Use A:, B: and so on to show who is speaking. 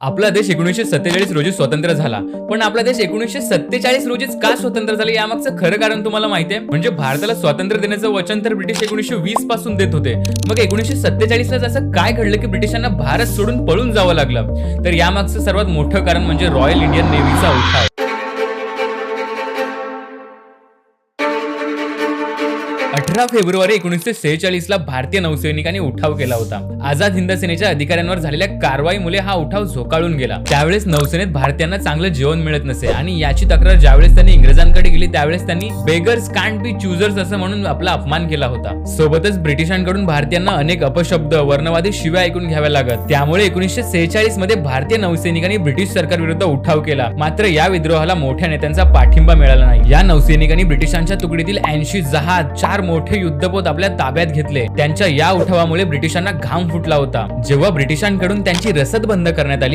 A: आपला देश एकोणीसशे सत्तेचाळीस रोजी स्वतंत्र झाला. पण आपला देश एकोणीसशे सत्तेचाळीस रोजीच का स्वतंत्र झाला यामागचं खरं कारण तुम्हाला माहिती आहे? म्हणजे भारताला स्वातंत्र्य देण्याचं वचन तर ब्रिटिश एकोणीसशे वीसपासून देत होते. मग एकोणीसशे सत्तेचाळीस ला असं काय घडलं की ब्रिटिशांना भारत सोडून पळून जावं लागलं? तर यामागचं सर्वात मोठं कारण म्हणजे रॉयल इंडियन नेव्हीचा उठाव. अठरा फेब्रुवारी एकोणीसशे सेहेचाळीस ला भारतीय नौसैनिकांनी उठाव केला होता. आझाद हिंद सेनेच्या अधिकाऱ्यांवर झालेल्या कारवाईमुळे हा उठाव झोकाळून गेला. त्यावेळेस नौसेनेत भारतीयांना चांगलं जेवण मिळत नसे आणि याची तक्रार ज्यावेळेस त्यांनी इंग्रजांकडे गेली त्यावेळेस त्यांनी बेगर्स कांट बी चुजर्स असं म्हणून आपला अपमान केला होता. सोबतच ब्रिटिशांकडून भारतीयांना अनेक अपशब्द वर्णवादी शिव्या ऐकून घ्याव्या लागत. त्यामुळे एकोणीसशे सेहेचाळीसमध्ये भारतीय नौसैनिकांनी ब्रिटिश सरकार विरुद्ध उठाव केला. मात्र या विद्रोहाला मोठ्या नेत्यांचा पाठिंबा मिळाला नाही. या नौसैनिकांनी ब्रिटिशांच्या तुकडीतील ऐंशी जहाज चार मोठे युद्धपोत आपल्या ताब्यात घेतले. त्यांच्या या उठावामुळे ब्रिटिशांना घाम फुटला होता. जेव्हा ब्रिटिशांकडून त्यांची रसद बंद करण्यात आली